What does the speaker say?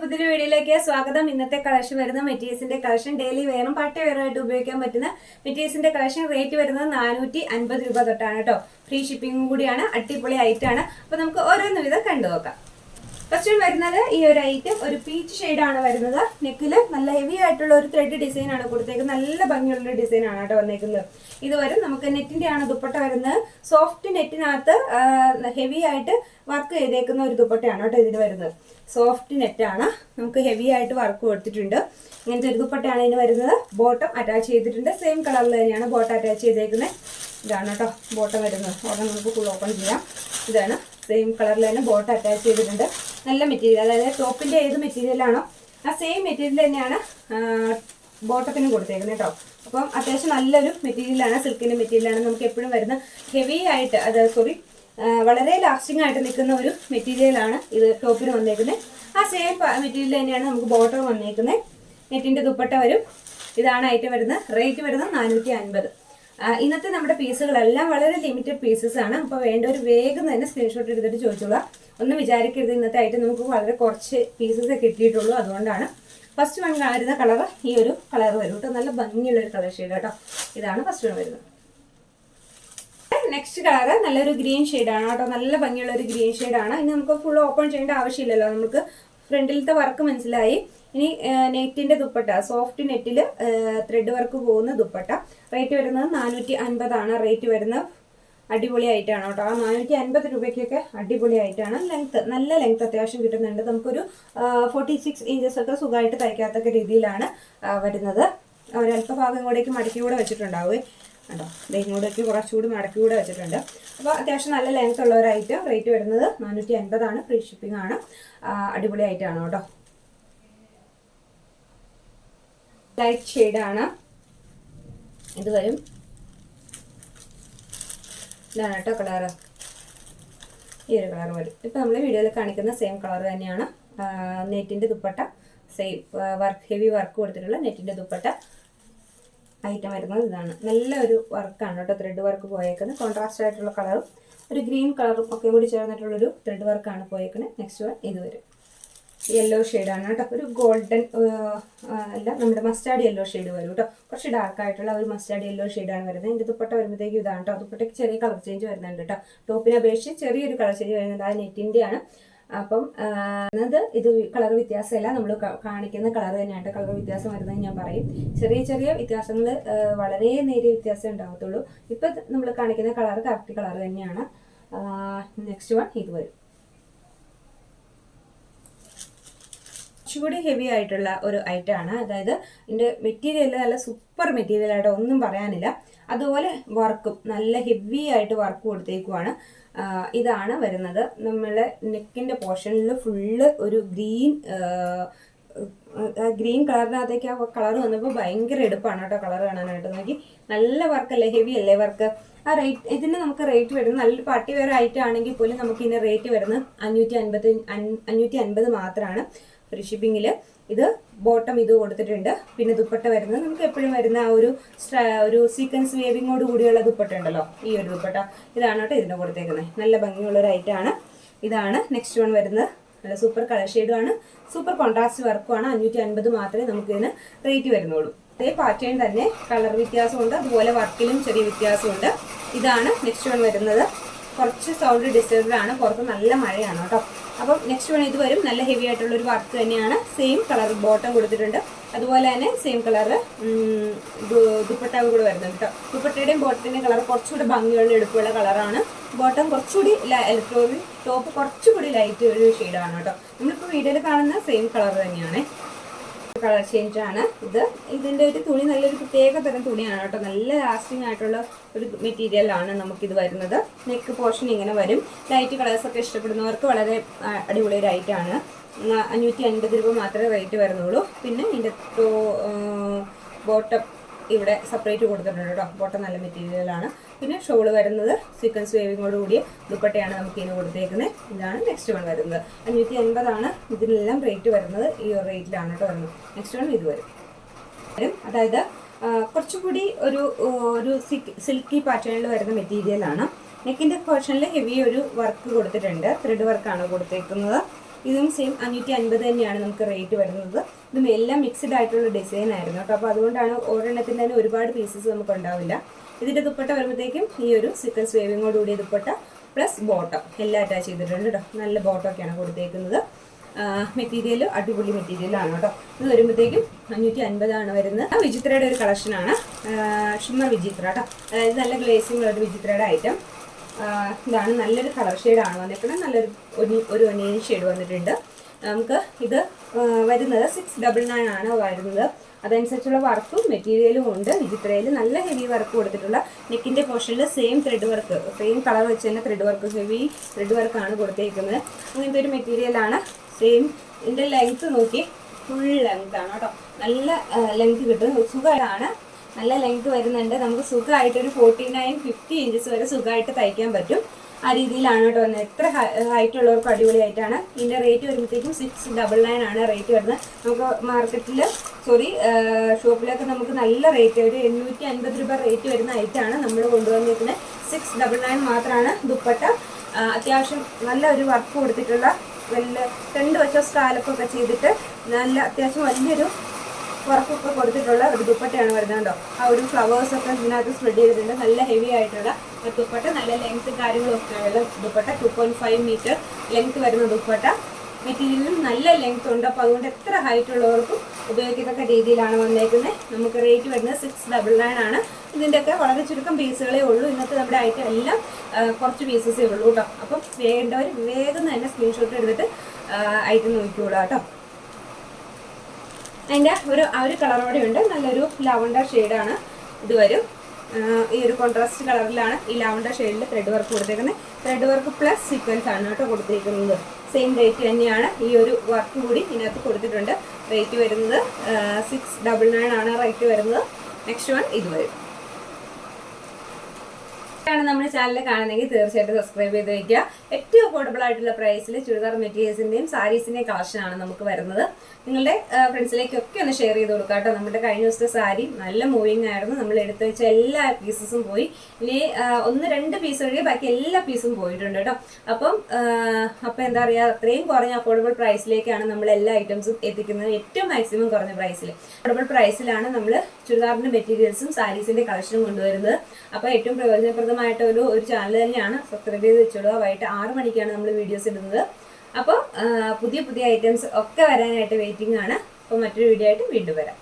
പുതിയൊരു വീഡിയോയിലേക്ക് സ്വാഗതം. ഇന്നത്തെ കളക്ഷൻ വരുന്ന മെറ്റീരിയൽസിന്റെ കളക്ഷൻ ഡെയിലി വെയറും പട്ട വെയറായിട്ട് ഉപയോഗിക്കാൻ പറ്റുന്ന മെറ്റീരിയൽസിന്റെ കളക്ഷൻ റേറ്റ് വരുന്നത് നാനൂറ്റി അൻപത് രൂപ തൊട്ടാണ് കേട്ടോ. ഫ്രീ ഷിപ്പിംഗും കൂടിയാണ്. അടിപൊളി ആയിട്ടാണ് അപ്പൊ നമുക്ക് ഓരോന്ന് വിധം കണ്ടു നോക്കാം ഫസ്റ്റ് വരുന്നത് ഈ ഒരു ഐറ്റം ഒരു പീച്ച് ഷെയ്ഡ് ആണ് വരുന്നത്. നെക്കിൽ നല്ല ഹെവി ആയിട്ടുള്ള ഒരു ത്രെഡ് ഡിസൈൻ ആണ് കൊടുത്തേക്കുന്നത്. നല്ല ഭംഗിയുള്ള ഡിസൈൻ ആണ് കേട്ടോ വന്നേക്കുന്നത്. ഇത് വരും നമുക്ക് നെറ്റിന്റെ ആണ് ദുപ്പട്ട വരുന്നത്. സോഫ്റ്റ് നെറ്റിനകത്ത് ഹെവി ആയിട്ട് വർക്ക് ചെയ്തേക്കുന്ന ഒരു ദുപ്പട്ടയാണ് കേട്ടോ ഇതിന് വരുന്നത്. സോഫ്റ്റ് നെറ്റാണ് നമുക്ക് ഹെവി ആയിട്ട് വർക്ക് കൊടുത്തിട്ടുണ്ട്. ഇങ്ങനത്തെ ഒരു ദുപ്പട്ടയാണ് ഇതിന് വരുന്നത്. ബോട്ടം അറ്റാച്ച് ചെയ്തിട്ടുണ്ട്. സെയിം കളറിൽ തന്നെയാണ് ബോട്ടം അറ്റാച്ച് ചെയ്തേക്കുന്നത്. ഇതാണ് കേട്ടോ ബോട്ടം വരുന്നത്. ഓർഡർ നമുക്ക് ഫുൾ ഓപ്പൺ ചെയ്യാം. ഇതാണ് സെയിം കളറിൽ തന്നെ ബോട്ട് അറ്റാച്ച് ചെയ്തിട്ടുണ്ട്. നല്ല മെറ്റീരിയൽ അതായത് ടോപ്പിന്റെ ഏത് മെറ്റീരിയലാണോ ആ സെയിം മെറ്റീരിയൽ തന്നെയാണ് ബോട്ടത്തിന് കൊടുത്തേക്കുന്നത് കേട്ടോ അപ്പം അത്യാവശ്യം നല്ലൊരു മെറ്റീരിയലാണ് സിൽക്കിന്റെ മെറ്റീരിയലാണ് നമുക്ക് എപ്പോഴും വരുന്ന ഹെവി ആയിട്ട് അത് സോറി വളരെ ലാസ്റ്റിംഗ് ആയിട്ട് നിൽക്കുന്ന ഒരു മെറ്റീരിയലാണ് ഇത് ടോപ്പിന് വന്നേക്കുന്നത് ആ സെയിം മെറ്റീരിയൽ തന്നെയാണ് നമുക്ക് ബോട്ടർ വന്നേക്കുന്നത് നെറ്റിന്റെ ദുപ്പട്ട വരും. ഇതാണ് ഐറ്റം വരുന്നത്. റേറ്റ് വരുന്നത് നാനൂറ്റി അൻപത്. ഇന്നത്തെ നമ്മുടെ പീസുകളെല്ലാം വളരെ ലിമിറ്റഡ് പീസസ് ആണ്. അപ്പൊ വേണ്ട ഒരു വേഗം തന്നെ സ്ക്രീൻഷോട്ട് എടുത്തിട്ട് ചോദിച്ചോളാം. ഒന്നും വിചാരിക്കരുത് ഇന്നത്തെ ആയിട്ട് നമുക്ക് വളരെ കുറച്ച് പീസസ് കിട്ടിയിട്ടുള്ളൂ അതുകൊണ്ടാണ്. ഫസ്റ്റ് വൺ വരുന്ന കളർ ഈ ഒരു കളർ വരും കേട്ടോ. നല്ല ഭംഗിയുള്ള ഒരു കളർ ഷെയ്ഡ് കേട്ടോ. ഇതാണ് ഫസ്റ്റ് വൺ വരുന്നത്. നെക്സ്റ്റ് കളർ നല്ലൊരു ഗ്രീൻ ആണ് കേട്ടോ. നല്ല ഭംഗിയുള്ള ഒരു ഗ്രീൻ ആണ്. ഇനി നമുക്ക് ഫുൾ ഓപ്പൺ ചെയ്യേണ്ട ആവശ്യമില്ലല്ലോ. നമുക്ക് ഫ്രണ്ടിലത്തെ വർക്ക് മനസ്സിലായി. ഇനി നെറ്റിന്റെ ദുപ്പട്ട സോഫ്റ്റ് നെറ്റിൽ ത്രെഡ് വർക്ക് പോകുന്ന ദുപ്പട്ട. റേറ്റ് വരുന്നത് നാനൂറ്റി അൻപതാണ് റേറ്റ് വരുന്നത് അടിപൊളിയായിട്ടാണ് കേട്ടോ. ആ നാനൂറ്റി അൻപത് രൂപയ്ക്കൊക്കെ അടിപൊളിയായിട്ടാണ്. ലെങ്ത്ത് നല്ല ലെങ്ത് അത്യാവശ്യം കിട്ടുന്നുണ്ട്. നമുക്കൊരു ഫോർട്ടി സിക്സ് ഇഞ്ചസ് ഒക്കെ സുഖമായിട്ട് തയ്ക്കാത്തക്ക രീതിയിലാണ് വരുന്നത്. ഒരല്പ ഭാഗം ഇങ്ങോട്ടേക്ക് മടക്കി കൂടെ വെച്ചിട്ടുണ്ടാവുമേ കേട്ടോ ഇങ്ങോട്ടേക്ക് കുറച്ചുകൂടി മടക്കി കൂടെ വെച്ചിട്ടുണ്ട്. അപ്പോൾ അത്യാവശ്യം നല്ല ലെങ്ത് ഉള്ള ഒരു ഐറ്റം റേറ്റ് വരുന്നത് നാനൂറ്റി അൻപതാണ് ഫ്രീ ഷിപ്പിംഗ് ആണ്. അടിപൊളി ഐറ്റമാണ് കേട്ടോ. ലൈറ്റ് ഷെയ്ഡാണ് ഇത് വരും. ഇതാണ് കേട്ടോ കളറ് ഈ ഒരു കളർ വരും. ഇപ്പം നമ്മൾ വീഡിയോയിൽ കാണിക്കുന്ന സെയിം കളർ തന്നെയാണ്. നെറ്റിന്റെ dupatta same work heavy work കൊടുത്തിട്ടുള്ള നെറ്റിന്റെ ദുപ്പട്ട. ഐറ്റം വരുന്നത് ഇതാണ്. നല്ലൊരു വർക്കാണ് കേട്ടോ ത്രെഡ് വർക്ക് പോയേക്കുന്നത്. കോൺട്രാസ്റ്റ് ആയിട്ടുള്ള കളറും ഒരു ഗ്രീൻ കളറും ഒക്കെ കൂടി ചേർന്നിട്ടുള്ളൊരു ത്രെഡ് വർക്കാണ് പോയേക്കുന്നത്. നെക്സ്റ്റ് വൺ ഇത് വരും. യെല്ലോ ഷെയ്ഡാണ് കേട്ടോ. ഒരു ഗോൾഡൻ അല്ല നമ്മുടെ മസ്റ്റാർഡ് യെല്ലോ ഷെയ്ഡ് വരും കേട്ടോ. കുറച്ച് ഡാർക്ക് ആയിട്ടുള്ള ഒരു മസ്റ്റാർഡ് യെല്ലോ ഷെയ്ഡാണ് വരുന്നത്. എന്റെ ദുപ്പട്ട വരുമ്പോഴത്തേക്ക് ഇതാണ് കേട്ടോ. ദുപ്പട്ടയ്ക്ക് ചെറിയ കളർ ചേഞ്ച് വരുന്നുണ്ട് കേട്ടോ. ടോപ്പിനെ അപേക്ഷിച്ച് ചെറിയൊരു കളർ ചേഞ്ച് വരുന്നുണ്ട്. ആ നെറ്റിന്റെയാണ് അപ്പം അത് ഇത് കളർ വ്യത്യാസമല്ല. നമ്മൾ കാണിക്കുന്ന കളർ തന്നെയായിട്ട് കളർ വ്യത്യാസം വരുന്നത് ഞാൻ പറയും. ചെറിയ ചെറിയ വ്യത്യാസങ്ങൾ വളരെ നേരിയ വ്യത്യാസം ഉണ്ടാകത്തുള്ളൂ ഇപ്പം നമ്മൾ കാണിക്കുന്ന കളർ കറക്റ്റ് കളർ തന്നെയാണ്. നെക്സ്റ്റ് വൺ ഇത് വരും. കുറച്ചുകൂടി ഹെവി ആയിട്ടുള്ള ഒരു ഐറ്റം ആണ്. അതായത് ഇതിന്റെ മെറ്റീരിയൽ നല്ല സൂപ്പർ മെറ്റീരിയൽ ആയിട്ട് ഒന്നും പറയാനില്ല. അതുപോലെ വർക്കും നല്ല ഹെവി ആയിട്ട് വർക്ക് കൊടുത്തേക്കുവാണ്. ഇതാണ് വരുന്നത്. നമ്മളെ നെക്കിന്റെ പോർഷനിൽ ഫുള്ള് ഒരു ഗ്രീൻ ഗ്രീൻ കളറിനകത്തേക്ക് ആ കളർ വന്നപ്പോൾ ഭയങ്കര എടുപ്പാണ് കേട്ടോ കളർ കാണാനായിട്ട്. നോക്കി നല്ല വർക്കല്ലേ? ഹെവി അല്ലേ വർക്ക്? ആ റേറ്റ് ഇതിന് നമുക്ക് റേറ്റ് വരുന്നത് നല്ലൊരു പാർട്ടി വെയർ ഐറ്റം ആണെങ്കിൽ പോലും നമുക്ക് ഇതിന് റേറ്റ് വരുന്നത് അഞ്ഞൂറ്റി അൻപത് അഞ്ഞൂറ്റി അൻപത് മാത്രമാണ് ഫ്രീ ഷിപ്പിങ്ങിൽ ഇത് ബോട്ടം ഇത് കൊടുത്തിട്ടുണ്ട്. പിന്നെ ദുപ്പട്ട വരുന്നത് നമുക്ക് എപ്പോഴും വരുന്ന ആ ഒരു ഒരു സീക്വൻസ് വേവിങ്ങോട് കൂടിയുള്ള ദുപ്പട്ട ഉണ്ടല്ലോ. ഈ ഒരു ദുപ്പട്ട. ഇതാണ് കേട്ടോ ഇതിന് കൊടുത്തേക്കുന്നത്. നല്ല ഭംഗിയുള്ള ഒരു ഐറ്റം ആണ്. ഇതാണ് നെക്സ്റ്റ് വൺ വരുന്നത്. നല്ല സൂപ്പർ കളർ ഷെയ്ഡുമാണ് സൂപ്പർ കോൺട്രാസ്റ്റ് വർക്കുമാണ് അഞ്ഞൂറ്റി അൻപത് മാത്രമേ നമുക്കിതിന് റേറ്റ് വരുന്നുള്ളൂ. അതേ പാറ്റേൺ തന്നെ കളർ വ്യത്യാസമുണ്ട്. അതുപോലെ വർക്കിലും ചെറിയ വ്യത്യാസമുണ്ട്. ഇതാണ് നെക്സ്റ്റ് വൺ വരുന്നത്. കുറച്ച് സൗണ്ട് ഡിസ്റ്റർബ്ഡ് ആണ്. പുറത്ത് നല്ല മഴയാണ് കേട്ടോ. അപ്പം നെക്സ്റ്റ് വൺ ഇത് വരും. നല്ല ഹെവി ആയിട്ടുള്ള ഒരു വർക്ക് തന്നെയാണ്. സെയിം കളർ ബോട്ടം കൊടുത്തിട്ടുണ്ട്. അതുപോലെ തന്നെ സെയിം കളർ ദുപ്പട്ടാവ് കൂടെ വരുന്നുണ്ട് കേട്ടോ. ദുപ്പട്ടയുടെയും ബോട്ടത്തിന്റെയും കളർ കുറച്ചുകൂടി ഭംഗിയുള്ള എടുപ്പുള്ള കളറാണ് ബോട്ടം കുറച്ചുകൂടി ഇലക്ട്രോണിക് ടോപ്പ് കുറച്ചുകൂടി ലൈറ്റ് ഒരു ഷെയ്ഡാണ് കേട്ടോ. നമ്മളിപ്പോൾ വീഡിയോയിൽ കാണുന്ന സെയിം കളർ തന്നെയാണ്. കളർ ചേഞ്ച് ആണ്. ഇത് ഇതിന്റെ ഒരു തുണി നല്ലൊരു പ്രത്യേക തരം തുണിയാണ് കേട്ടോ. നല്ല ലാസ്റ്റിംഗ് ആയിട്ടുള്ള ഒരു മെറ്റീരിയൽ ആണ് നമുക്കിത് വരുന്നത്. നെക്ക് പോർഷൻ ഇങ്ങനെ വരും. ലൈറ്റ് കളേഴ്സ് ഒക്കെ ഇഷ്ടപ്പെടുന്നവർക്ക് വളരെ അടിപൊളി ഒരു ഐറ്റാണ് അഞ്ഞൂറ്റി അൻപത് രൂപ മാത്രമേ റേറ്റ് വരുന്നുള്ളൂ. പിന്നെ ഇതിന്റെ ബോട്ടം ഇവിടെ സെപ്പറേറ്റ് കൊടുത്തിട്ടുണ്ട് കേട്ടോ. ബോട്ടം നല്ല മെറ്റീരിയലാണ് പിന്നെ ഷോൾ വരുന്നത് സീക്വൻസ് വേവിങ്ങോട് കൂടിയ ദുപ്പട്ടയാണ് നമുക്ക് ഇതിന് കൊടുത്തേക്കുന്നത് ഇതാണ് നെക്സ്റ്റ് വൺ വരുന്നത്. അഞ്ഞൂറ്റി എൺപതാണ് ഇതിനെല്ലാം റേറ്റ് വരുന്നത്. ഈ ഒരു റേറ്റിലാണ് കേട്ടോ വരുന്നത്. നെക്സ്റ്റ് വൺ ഇത് വരും. അതായത് കുറച്ചുകൂടി ഒരു ഒരു സിൽക്കി പാറ്റേണിൽ വരുന്ന മെറ്റീരിയലാണ് നെക്കിന്റെ പോർഷനിൽ ഹെവി ഒരു വർക്ക് കൊടുത്തിട്ടുണ്ട്. ത്രെഡ് വർക്കാണ് കൊടുത്തേക്കുന്നത്. ഇതും സെയിം അഞ്ഞൂറ്റി അൻപത് തന്നെയാണ് നമുക്ക് റേറ്റ് വരുന്നത്. ഇതും എല്ലാം മിക്സ്ഡ് ആയിട്ടുള്ള ഡിസൈൻ ആയിരുന്നു കേട്ടോ അപ്പോൾ അതുകൊണ്ടാണ് ഒരെണ്ണത്തിന്റെ തന്നെ ഒരുപാട് പീസസ് നമുക്ക് ഉണ്ടാവില്ല. ഇതിന്റെ ദുപ്പട്ട വരുമ്പോഴത്തേക്കും ഈ ഒരു സീക്വൻസ് വേവിങ്ങോട് കൂടിയ ദുപ്പട്ട പ്ലസ് ബോട്ടം എല്ലാം അറ്റാച്ച് ചെയ്തിട്ടുണ്ട് കേട്ടോ നല്ല ബോട്ടമൊക്കെയാണ് കൊടുത്തേക്കുന്നത്. മെറ്റീരിയൽ അടിപൊളി മെറ്റീരിയലാണ് കേട്ടോ ഇത് വരുമ്പോഴത്തേക്കും അഞ്ഞൂറ്റി അൻപതാണ് വരുന്നത്. ആ വിചിത്രയുടെ ഒരു കളക്ഷനാണ് ഷിമ്മർ വിചിത്ര കേട്ടോ അതായത് നല്ല ഗ്ലേസിംഗ് ഉള്ള ഒരു വിചിത്രയുടെ ഐറ്റം ഇതാണ് നല്ലൊരു കളർ ഷെയ്ഡാണ് വന്നിരിക്കുന്നത്. നല്ലൊരു ഒരു ഒനിയൻ ഷെയ്ഡ് വന്നിട്ടുണ്ട്. നമുക്ക് ഇത് വരുന്നത് സിക്സ് ഡബിൾ നയൻ ആണ് വരുന്നത്. അതനുസരിച്ചുള്ള വർക്കും മെറ്റീരിയലും ഉണ്ട്. വിചിത്രയിൽ നല്ല ഹെവി വർക്ക് കൊടുത്തിട്ടുള്ള നെക്കിന്റെ പോർഷനിൽ same thread work same colour വെച്ച് തന്നെ ത്രെഡ് വർക്ക് ഹെവി ത്രെഡ് വർക്കാണ് കൊടുത്തേക്കുന്നത്. അങ്ങനത്തെ ഒരു മെറ്റീരിയലാണ് സെയിം ഇതിന്റെ ലെങ്ത്ത് നോക്കി ഫുൾ ലെങ്ത് ആണ് കേട്ടോ. നല്ല ലെങ്ത് കിട്ടും. സുഖമാണ് നല്ല ലെങ്ത് വരുന്നുണ്ട്. നമുക്ക് സുഖമായിട്ട് ഒരു ഫോർട്ടി നയൻ ഫിഫ്റ്റി ഇഞ്ചസ് വരെ സുഖമായിട്ട് തയ്ക്കാൻ പറ്റും. ആ രീതിയിലാണ് കേട്ടോ വന്നത് എത്ര ഹൈറ്റ് ഉള്ളവർക്ക് അടിപൊളിയായിട്ടാണ്. ഇതിന്റെ റേറ്റ് വരുമ്പോഴത്തേക്കും സിക്സ് ഡബിൾ നയൻ ആണ് റേറ്റ് വരുന്നത്. നമുക്ക് മാർക്കറ്റിൽ സോറി ഷോപ്പിലൊക്കെ നമുക്ക് നല്ല റേറ്റ് ഒരു എണ്ണൂറ്റി അൻപത് രൂപ റേറ്റ് വരുന്ന ഐറ്റാണ് നമ്മൾ കൊണ്ടുവന്നിരിക്കുന്നത് സിക്സ് ഡബിൾ നയൻ മാത്രമാണ് ദുപ്പട്ട. അത്യാവശ്യം നല്ല ഒരു വർക്ക് കൊടുത്തിട്ടുള്ള വലിയ രണ്ട് വശം സ്കാലപ്പൊക്കെ ചെയ്തിട്ട് നല്ല അത്യാവശ്യം വലിയൊരു വർക്കൊക്കെ കൊടുത്തിട്ടുള്ള ഒരു ദുപ്പട്ടയാണ് വരുന്നത് കേട്ടോ. ആ ഒരു ഫ്ലവേഴ്സ് ഒക്കെ ഇതിനകത്ത് സ്പ്രെഡ് ചെയ്തിട്ടുണ്ട്. നല്ല ഹെവി ആയിട്ടുള്ള ഒരു ദുപ്പട്ട. നല്ല ലെങ്ത് കാര്യങ്ങളൊക്കെ ഉള്ള dupatta. Two point five metre length വരുന്ന ദുപ്പട്ട. മെറ്റീരിയലും നല്ല ലെങ്ത് ഉണ്ട്. അപ്പോൾ അതുകൊണ്ട് എത്ര ഹൈറ്റ് ഉള്ളവർക്കും ഉപയോഗിക്കത്തക്ക രീതിയിലാണ് വന്നേക്കുന്നത്. നമുക്ക് റേറ്റ് വരുന്നത് സിക്സ് ഡബിൾ നയൻ ആണ്. ഇതിന്റെയൊക്കെ വളരെ ചുരുക്കം പീസുകളേ ഉള്ളൂ. ഇന്നത്തെ നമ്മുടെ ഐറ്റം എല്ലാം കുറച്ച് പീസസേ ഉള്ളൂ കേട്ടോ. അപ്പം വേണ്ടവർ വേഗം തന്നെ സ്ക്രീൻഷോട്ട് എടുത്തിട്ട് ഐറ്റം നോക്കിക്കോളൂ കേട്ടോ. അതിന്റെ ഒരു ആ ഒരു കളറോടെ ഉണ്ട് നല്ലൊരു ലാവണ്ടർ ഷെയ്ഡാണ് ഇത് വരും. ഈ ഒരു കോൺട്രാസ്റ്റ് കളറിലാണ് ഈ ലാവണ്ടർ ഷെയ്ഡിൽ ത്രെഡ് വർക്ക് കൊടുത്തേക്കുന്നത് ത്രെഡ് വർക്ക് പ്ലസ് സീക്വൻസ് ആണ് കേട്ടോ കൊടുത്തിരിക്കുന്നത് സെയിം റേറ്റ് തന്നെയാണ് ഈ ഒരു വർക്ക് കൂടി ഇതിനകത്ത് കൊടുത്തിട്ടുണ്ട്. റേറ്റ് വരുന്നത് സിക്സ് ഡബിൾ നയൻ ആണ് റേറ്റ് വരുന്നത്. നെക്സ്റ്റ് വൺ ഇത് വരും. ആണ് നമ്മുടെ ചാനൽ കാണുന്നതെങ്കിൽ തീർച്ചയായിട്ടും സബ്സ്ക്രൈബ് ചെയ്ത് വയ്ക്കുക ഏറ്റവും അഫോർഡബിൾ ആയിട്ടുള്ള പ്രൈസിൽ ചുരിദാർ മെറ്റീരിയൽസിന്റെയും സാരീസിന്റെയും കളക്ഷനാണ് നമുക്ക് വരുന്നത്. നിങ്ങളുടെ ഫ്രണ്ട്സിലേക്കൊക്കെ ഒന്ന് ഷെയർ ചെയ്ത് കൊടുക്കുക കേട്ടോ. നമ്മുടെ കഴിഞ്ഞ ദിവസത്തെ സാരി നല്ല മൂവിങ് ആയിരുന്നു. നമ്മൾ എടുത്തു വെച്ച എല്ലാ പീസസും പോയി. ഇനി ഒന്ന് രണ്ട് പീസ് ഒഴികെ ബാക്കി എല്ലാ പീസും പോയിട്ടുണ്ട് കേട്ടോ. അപ്പം അപ്പം എന്താ പറയുക അത്രയും കുറഞ്ഞ അഫോർഡബിൾ പ്രൈസിലേക്കാണ് നമ്മൾ എല്ലാ ഐറ്റംസും എത്തിക്കുന്നത്. ഏറ്റവും മാക്സിമം കുറഞ്ഞ പ്രൈസിൽ അഫോർഡബിൾ പ്രൈസിലാണ് നമ്മൾ ചുരിദാറിന്റെ മെറ്റീരിയൽസും സാരീസിന്റെ കളക്ഷനും കൊണ്ടുവരുന്നത്. അപ്പോൾ ഏറ്റവും പ്രയോജനപ്രദമായിട്ട് ഒരു ഒരു ചാനൽ തന്നെയാണ്. സബ്സ്ക്രൈബ് ചെയ്ത് വെച്ചോളൂ വൈകിട്ട് ആറ് മണിക്കാണ് നമ്മൾ വീഡിയോസ് ഇടുന്നത്. അപ്പോൾ പുതിയ പുതിയ ഐറ്റംസ് ഒക്കെ വരാനായിട്ട് വെയിറ്റിംഗ് ആണ്. അപ്പോൾ മറ്റൊരു വീഡിയോ ആയിട്ട് വീണ്ടും വരാം.